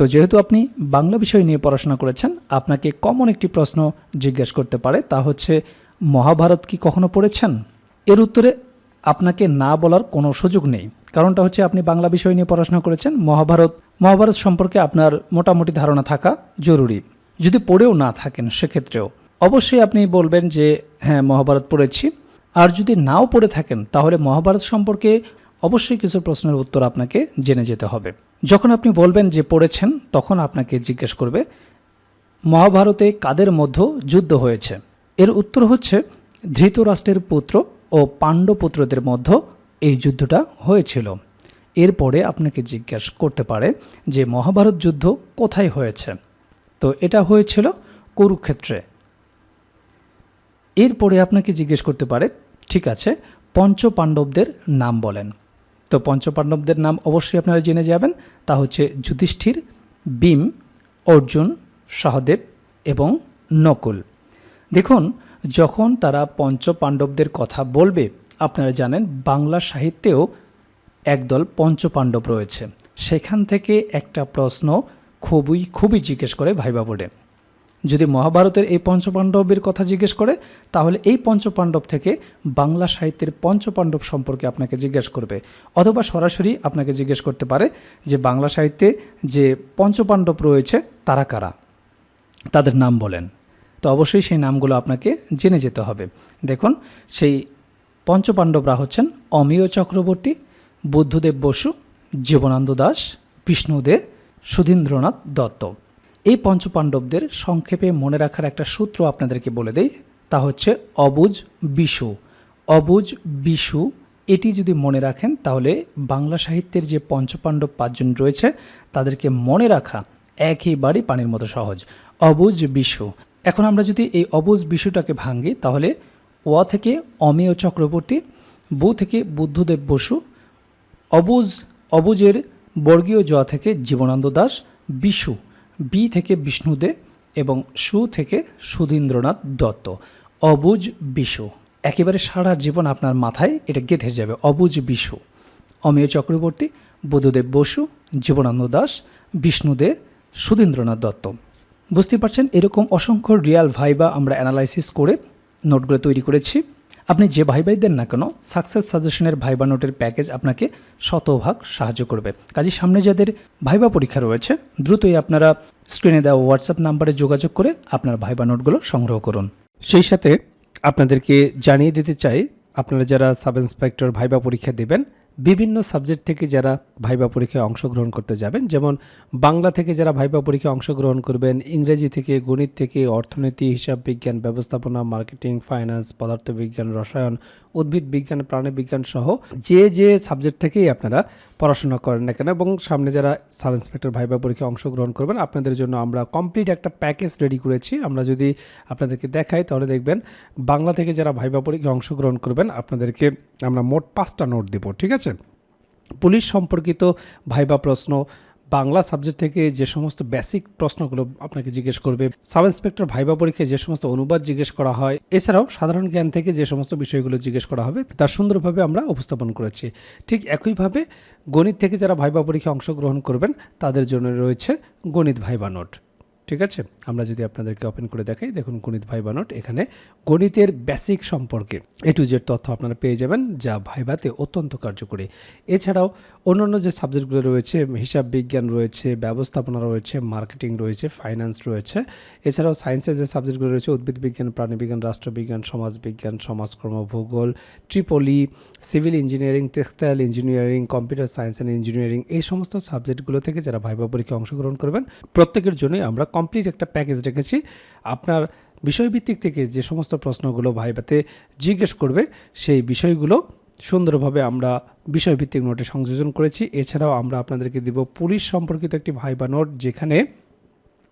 তো যেহেতু আপনি বাংলা বিষয় নিয়ে পড়াশোনা করেছেন, আপনাকে কমন একটি প্রশ্ন জিজ্ঞেস করতে পারে, তা হচ্ছে, মহাভারত কি কখনো পড়েছেন? এর উত্তরে আপনাকে না বলার কোনো সুযোগ নেই। কারণটা হচ্ছে, আপনি বাংলা বিষয় নিয়ে পড়াশোনা করেছেন, মহাভারত মহাভারত সম্পর্কে আপনার মোটামুটি ধারণা থাকা জরুরি। যদি পড়েও না থাকেন, সেক্ষেত্রেও। অবশ্যই আপনি বলবেন যে হ্যাঁ মহাভারত পড়েছি। আর যদি নাও পড়ে থাকেন, তাহলে মহাভারত সম্পর্কে অবশ্যই কিছু প্রশ্নের উত্তর আপনাকে জেনে যেতে হবে। যখন আপনি বলবেন যে পড়েছেন, তখন আপনাকে জিজ্ঞেস করবে, মহাভারতে কাদের মধ্যে যুদ্ধ হয়েছে? এর উত্তর হচ্ছে, ধৃতরাষ্ট্রের পুত্র ও পাণ্ডপুত্রদের মধ্যে এই যুদ্ধটা হয়েছিল। এরপরে আপনাকে জিজ্ঞেস করতে পারে যে মহাভারত যুদ্ধ কোথায় হয়েছে? তো এটা হয়েছিল কুরুক্ষেত্রে। এরপরে আপনাকে জিজ্ঞেস করতে পারে, ঠিক আছে পঞ্চ পাণ্ডবদের নাম বলেন। তো পঞ্চপাণ্ডবদের নাম অবশ্যই আপনারা জেনে যাবেন। তা হচ্ছে যুধিষ্ঠির, ভীম, অর্জুন সহদেব এবং নকুল। দেখুন, যখন তারা পঞ্চপাণ্ডবদের কথা বলবে, আপনারা জানেন বাংলা সাহিত্যেও একদল পঞ্চপাণ্ডব রয়েছে। সেখান থেকে একটা প্রশ্ন খুবই খুবই জিজ্ঞেস করে ভাইবা বোর্ডে যদি মহাভারতের এই পঞ্চপাণ্ডবের কথা জিজ্ঞেস করে, তাহলে এই পঞ্চপাণ্ডব থেকে বাংলা সাহিত্যের পঞ্চপাণ্ডব সম্পর্কে আপনাকে জিজ্ঞেস করবে। অথবা সরাসরি আপনাকে জিজ্ঞেস করতে পারে যে বাংলা সাহিত্যে যে পঞ্চপাণ্ডব রয়েছে, তারা কারা? তাদের নাম বলেন। তো অবশ্যই সেই নামগুলো আপনাকে জেনে যেতে হবে। দেখুন, সেই পঞ্চপাণ্ডবরা হচ্ছেন অমিয় চক্রবর্তী, বুদ্ধদেব বসু, জীবনানন্দ দাস, বিষ্ণুদে সুধীন্দ্রনাথ দত্ত। এই পঞ্চপাণ্ডবদের সংক্ষেপে মনে রাখার একটা সূত্র আপনাদেরকে বলে দেই, তা হচ্ছে অবুজ বিশু। অবুজ বিশু, এটি যদি মনে রাখেন, তাহলে বাংলা সাহিত্যের যে পঞ্চপাণ্ডব পাঁচজন রয়েছে, তাদেরকে মনে রাখা একেবারেই পানির মতো সহজ। অবুজ বিশু। এখন আমরা যদি এই অবুজ বিশুটাকে ভাঙি তাহলে অ থেকে অমেয় চক্রবর্তী, বু থেকে বুদ্ধদেব বসু, অবুজ, অবুজের বর্গীয় জ থেকে জীবনানন্দ দাস, বিশু। বি থেকে বিষ্ণুদে এবং সু থেকে সুধীন্দ্রনাথ দত্ত। অবুজ বিশু। একেবারে সারা জীবন আপনার মাথায় এটা গেঁথে যাবে, অবুজ বিশু। অমেয় চক্রবর্তী, বুদ্ধদেব বসু, জীবনানন্দ দাস, বিষ্ণুদে সুধীন্দ্রনাথ দত্ত। বুঝতে পারছেন, এরকম অসংখ্য রিয়াল ভাইবা আমরা অ্যানালাইসিস করে নোটগুলো তৈরি করেছি। আপনি যে ভাই ভাই দেন না কেন সাকসেস সাজেশনের ভাইবা নোটের প্যাকেজ আপনাকে শতভাগ সাহায্য করবে। কাজে সামনে যাদের ভাইবা পরীক্ষা রয়েছে, দ্রুতই আপনারা স্ক্রিনে দেওয়া হোয়াটসঅ্যাপ নাম্বারে যোগাযোগ করে আপনার ভাইবা নোটগুলো সংগ্রহ করুন। সেই সাথে আপনাদেরকে জানিয়ে দিতে চাই, আপনারা যারা সাব ইন্সপেক্টর ভাইবা পরীক্ষা দেবেন বিভিন্ন সাবজেক্ট থেকে যারা ভাইবা পরীক্ষায় অংশগ্রহণ করতে যাবেন, যেমন বাংলা থেকে যারা ভাইবা পরীক্ষায় অংশগ্রহণ করবেন, ইংরেজি থেকে, গণিত থেকে, অর্থনীতি, হিসাব বিজ্ঞান, ব্যবস্থাপনা মার্কেটিং ফাইন্যান্স পদার্থবিজ্ঞান, রসায়ন উদ্ভিদ বিজ্ঞান, প্রাণী বিজ্ঞান সহ যে যে সাবজেক্ট থেকেই আপনারা পড়াশোনা করেন না কেন এবং সামনে যারা সাব ইন্সপেক্টর ভাইবা পরীক্ষায় অংশগ্রহণ করবেন, আপনাদের জন্য আমরা কমপ্লিট একটা প্যাকেজ রেডি করেছি। আমরা যদি আপনাদেরকে দেখাই, তাহলে দেখবেন বাংলা থেকে যারা ভাইবা পরীক্ষায় অংশগ্রহণ করবেন, আপনাদেরকে আমরা মোট পাঁচটা নোট দেবো, ঠিক আছে? পুলিশ সম্পর্কিত ভাইবা প্রশ্ন বাংলা সাবজেক্ট থেকে যে সমস্ত বেসিক প্রশ্নগুলো আপনাকে জিজ্ঞেস করবে সাব ইন্সপেক্টর ভাইবা পরীক্ষায় যে সমস্ত অনুবাদ জিজ্ঞেস করা হয়, এছাড়াও সাধারণ জ্ঞান থেকে যে সমস্ত বিষয়গুলো জিজ্ঞেস করা হবে, তা সুন্দরভাবে আমরা উপস্থাপন করেছি। ঠিক একইভাবে গণিত থেকে যারা ভাইবা পরীক্ষায় অংশগ্রহণ করবেন, তাদের জন্য রয়েছে গণিত ভাইবা নোট। ঠিক আছে? আমরা যদি আপনাদেরকে ওপেন করে দেখাই, দেখুন গণিত ভাইবা নোট এখানে গণিতের বেসিক সম্পর্কে এ টু জেড তথ্য আপনারা পেয়ে যাবেন, যা ভাইবাতে অত্যন্ত কার্যকরী। এছাড়াও অন্যান্য যে সাবজেক্টগুলো রয়েছে, হিসাব বিজ্ঞান রয়েছে, ব্যবস্থাপনা রয়েছে মার্কেটিং রয়েছে ফাইন্যান্স রয়েছে, এছাড়াও সায়েন্সের যে সাবজেক্টগুলো রয়েছে, উদ্ভিদ বিজ্ঞান প্রাণীবিজ্ঞান রাষ্ট্রবিজ্ঞান সমাজবিজ্ঞান সমাজকর্ম, ভূগোল Tripoli civil engineering textile engineering computer science and engineering এই সমস্ত সাবজেক্টগুলো থেকে যারা ভাইবা পরীক্ষায় অংশগ্রহণ করবেন, প্রত্যেকের জন্যই আমরা কমপ্লিট একটা প্যাকেজ রেখেছি। আপনার বিষয়ভিত্তিক থেকে যে সমস্ত প্রশ্নগুলো ভাইবাতে জিজ্ঞেস করবে, সেই বিষয়গুলো সুন্দরভাবে আমরা বিষয়ভিত্তিক নোটে সংযোজন করেছি। এছাড়াও আমরা আপনাদেরকে দিব পুলিশ সম্পর্কিত একটি ভাইবা নোট, যেখানে